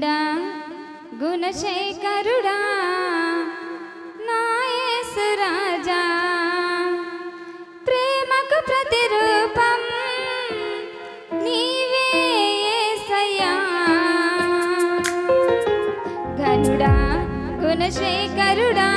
ఘనుడా గుణశేఖరుడా నాయసురాజా. ప్రేమకు ప్రతిరూపం నీవే యేసయ్యా ఘనుడా గుణశేఖరుడా.